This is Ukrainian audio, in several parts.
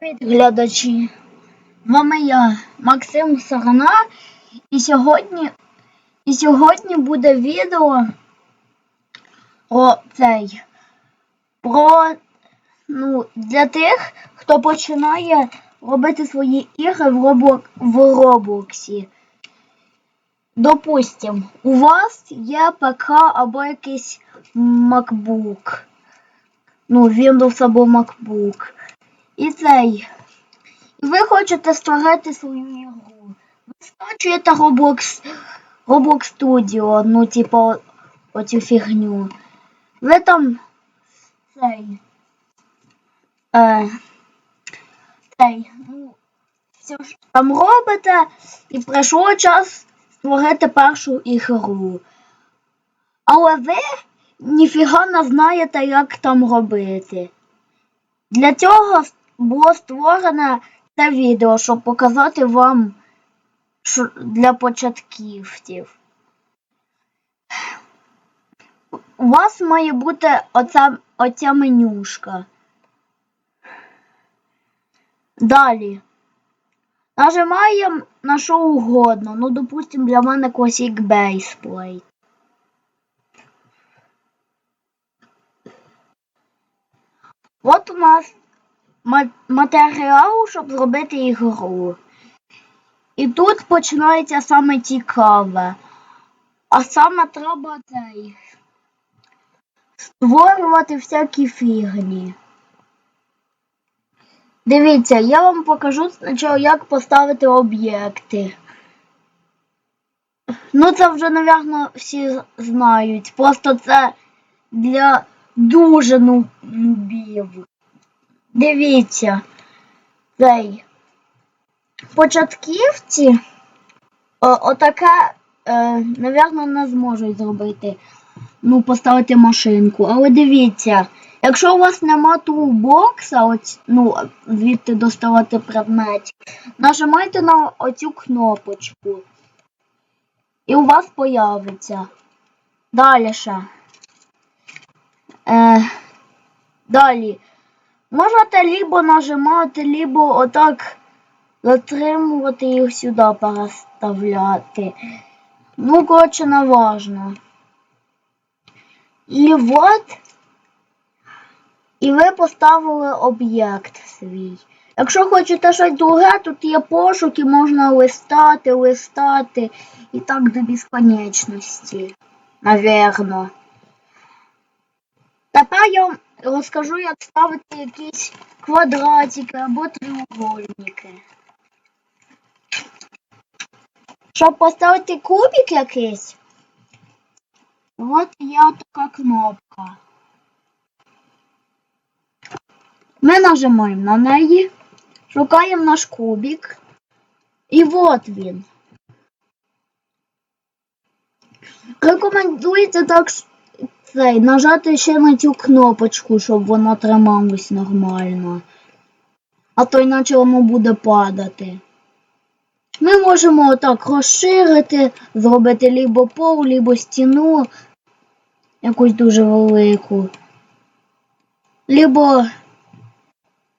Привіт, глядачі! Вами я, Максим Сарана, і сьогодні, і сьогодні буде відео про цей про ну, для тих, хто починає робити свої ігри в, Робл... в Роблоксі. Допустим, у вас є ПК або якийсь MacBook. Ну, Windows або MacBook. І цей. І ви хочете створити свою ігру. Ви скачуєте Roblox, Roblox Studio, ну, типу, оцю фігню. Ви там цей. Е, цей, ну, все ж там робите, і прийшло час створити першу ігру. Але ви ніфіга не знаєте, як там робити. Для цього було створене це відео, щоб показати вам для початківців. У вас має бути оця, оця менюшка. Далі. Нажимаємо на що угодно. Ну, допустимо, для мене Classic Baseplate. От у нас матеріал, щоб зробити ігру. І тут починається саме цікаве. А саме треба цей створювати всякі фігні. Дивіться, я вам покажу спочатку, як поставити об'єкти. Ну, це вже, напевно, всі знають. Просто це для дуже нубів. Дивіться, цей початківці о, отаке, е, напевно, не зможуть зробити. Ну, поставити машинку. Але дивіться, якщо у вас нема тулбокса, ось, ну, звідти доставати предметів, нажимайте на оцю кнопочку. І у вас появиться. Далі ще. Е, Далі. Можете либо нажимати, либо отак затримувати їх сюди переставляти. Ну, коротше, не важно. І от, і ви поставили об'єкт свій. Якщо хочете щось друге, тут є пошуки, можна листати, листати і так до безконечності, навірно. Тепер я розкажу, як ставити якісь квадратики або треугольники. Щоб поставити кубик якийсь, от є така кнопка. Ми нажимаємо на неї, шукаємо наш кубик, і от він. Рекомендується так цей, нажати ще на цю кнопочку, щоб воно трималось нормально. А то іначе воно буде падати. Ми можемо отак розширити, зробити либо пол, либо стіну якусь дуже велику. Либо,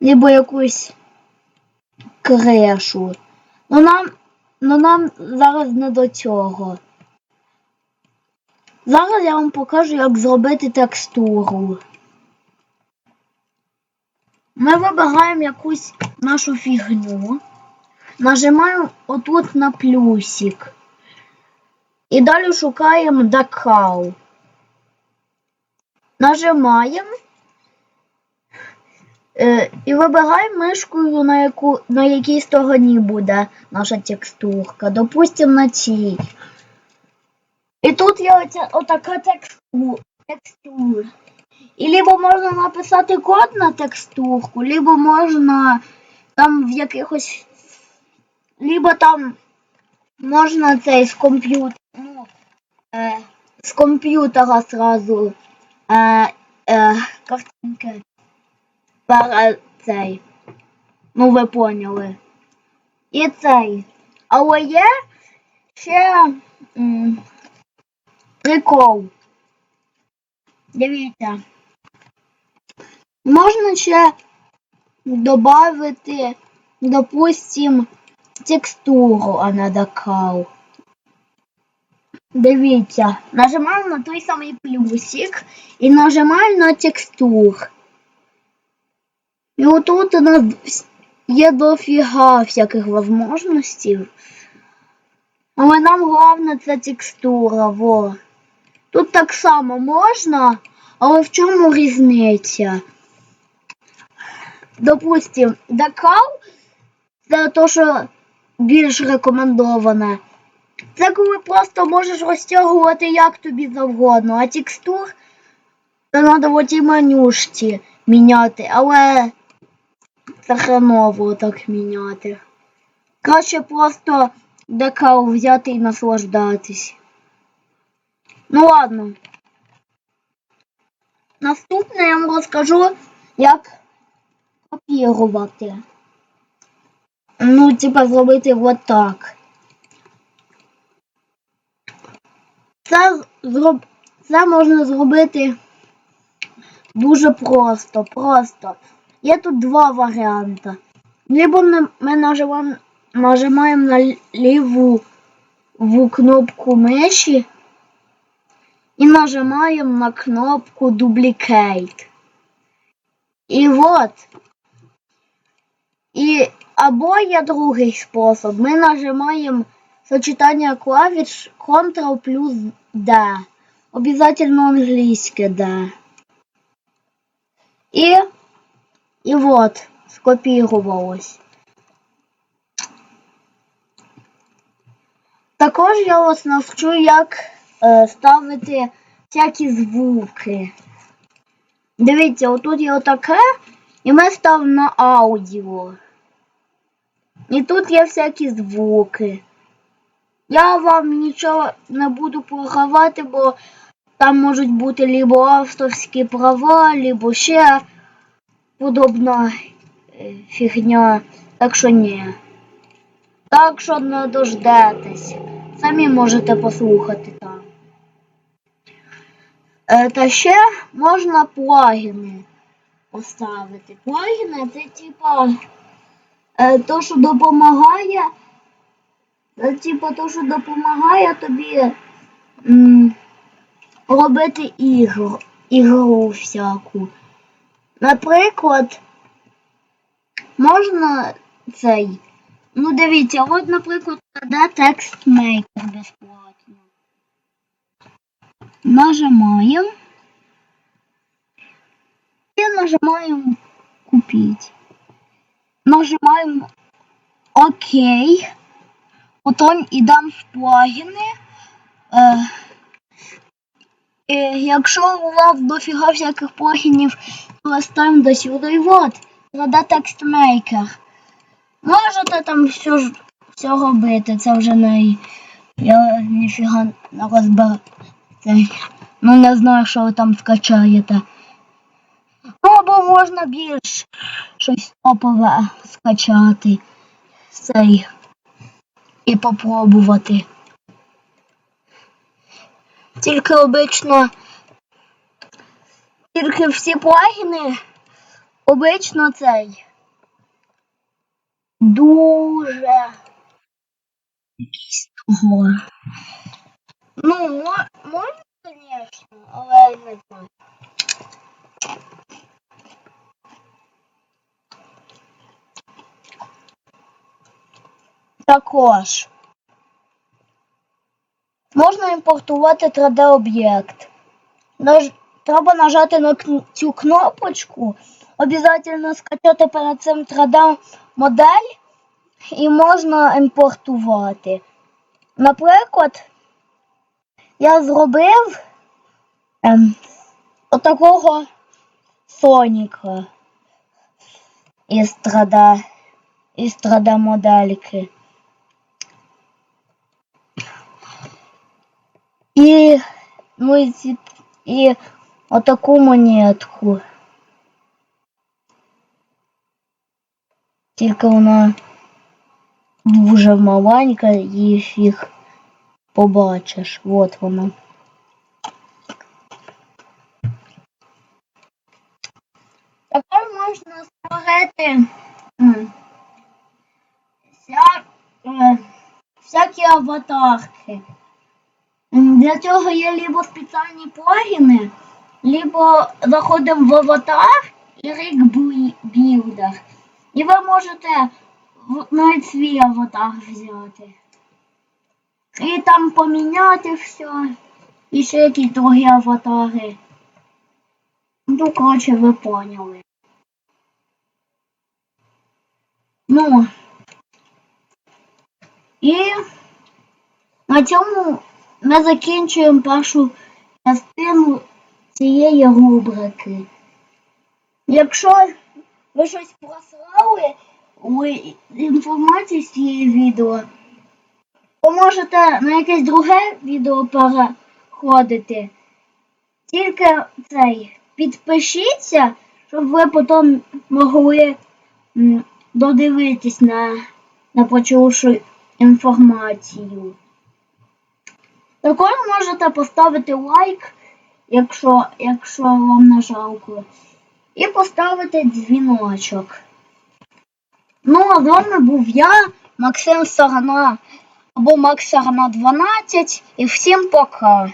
либо якусь крешу. Ну нам, ну нам зараз не до цього. Зараз я вам покажу, як зробити текстуру. Ми вибираємо якусь нашу фігню, нажимаємо отут на плюсик. І далі шукаємо Дакау. Нажимаємо е, і вибираємо мишкою, на яку, на якій стороні буде наша текстурка. Допустимо на цій. І тут є оця отака текстура. І либо можна написати код на текстурку, либо можна там в якихось. Либо там можна цей з комп'ютера. Ну, е, з комп'ютера сразу е, е, картинки перед цей. Ну ви поняли. І цей. Але є ще. М прикол. Дивіться. Можна ще добавити, допустим, текстуру, а не докал. Дивіться, нажимаємо на той самий плюсик і нажимаємо на текстур. І отут у нас є дофіга всяких можливостей. Але нам головне це текстура, во. Тут так само можна, але в чому різниця? Допустим, декал це то, що більш рекомендоване. Це коли просто можеш розтягувати як тобі завгодно, а текстур це треба в отій менюшці міняти, але це хреново так міняти. Краще просто декал взяти і наслаждатись. Ну ладно. Наступне я вам розкажу, як копірувати. Ну, типа, зробити от так. Це, зроб... це можна зробити дуже просто. Просто. Є тут два варіанти. Либо ми нажимаємо, нажимаємо на ліву кнопку миші і нажимаємо на кнопку Duplicate. І от. І або є другий спосіб. Ми нажимаємо сочетання клавіш Ctrl плюс D. Обязательно англійське D. І, і от, скопірувалось. Також я вас навчу, як ставити всякі звуки. Дивіться, отут є отаке, і ми ставимо на аудіо. І тут є всякі звуки. Я вам нічого не буду програвати, бо там можуть бути либо авторські права, либо ще подобна е, фігня. Так що ні. Так що не дождетесь. Самі можете послухати там. Е, Та ще можна плагіни поставити. Плагіни це типа е, то, що допомагає. Це типа то, що допомагає тобі м, робити ігру, ігру всяку. Наприклад, можна цей. Ну, дивіться, от, наприклад, де текст мейкер безплатно. Нажимаємо і нажимаємо купити. Нажимаємо ОК. Потім йдемо в плагіни. Е, і якщо у вас дофіга всяких плагінів, то ставимо до сюди. І от, заде текстмейкер. Можете там все, все робити, це вже не. Я ніфіга не розбер. Ну не знаю, що ви там скачаєте. Ну, або можна більш щось топове скачати. Цей. І попробувати. Тільки обично. Тільки всі плагіни обично цей. Дуже якийсь того. Ну, можна, звісно, але не знаю. Також можна імпортувати 3D-об'єкт. Наж... Треба нажати на кн- цю кнопочку, обов'язково скачати перед цим 3D-модель і можна імпортувати. Наприклад, я зробив ем, отакого Соніка 3D, із 3D-модельки. І, ну, і, і отаку монетку. Тільки вона дуже маленька і фіг побачиш. От вона. Також можна створити вся, е, всякі аватарки. Для цього є либо спеціальні плагіни, либо заходимо в аватар і рік білдер. І ви можете навіть свій аватар взяти. І там поміняти все. І ще якісь другі аватари. Ну, коротше, ви поняли. Ну. І на цьому ми закінчуємо першу частину цієї рубрики. Якщо ви щось прослали у інформації з цієї відео, то можете на якесь друге відео переходити. Тільки цей підпишіться, щоб ви потім могли додивитись на, на почувшу інформацію. Також можете поставити лайк, якщо, якщо вам не жалко, і поставити дзвіночок. Ну, а з вами був я, Максим Сарана, або Макс Сарана 12, і всім пока.